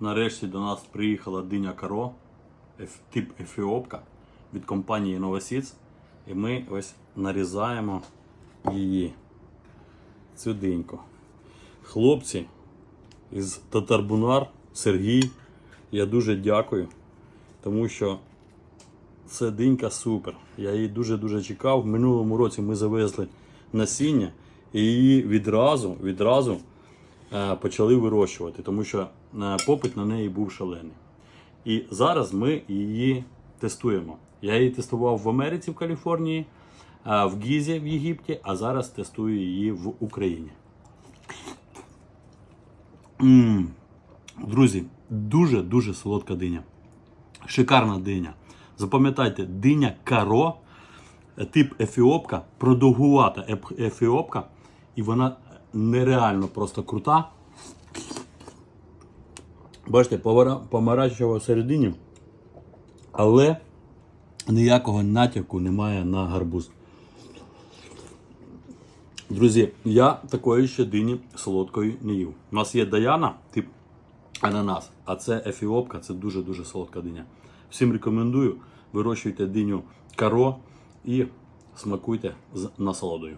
Нарешті до нас приїхала диня Каро, тип Ефіопка від компанії Novasids. І ми ось нарізаємо її. Цю диньку. Хлопці із Татарбунар, Сергій, я дуже дякую, тому що це динька супер. Я її дуже-дуже чекав. В минулому році ми завезли насіння і її відразу, відразу почали вирощувати, тому що е, попит на неї був шалений. І зараз ми її тестуємо. Я її тестував в Америці, в Каліфорнії, е, в Гізі в Єгипті, а зараз тестую її в Україні. Друзі, дуже-дуже солодка диня. Шикарна диня. Запам'ятайте, диня каро, е, тип ефіопка, продовгувата ефіопка, і вона нереально просто крута. Бачите, помаранчева всередині, але ніякого натяку немає на гарбуз. Друзі, я такої ще дині солодкої не їв. У нас є Даяна, тип ананас, а це ефіопка, це дуже-дуже солодка диня. Всім рекомендую, вирощуйте диню каро і смакуйте з насолодою.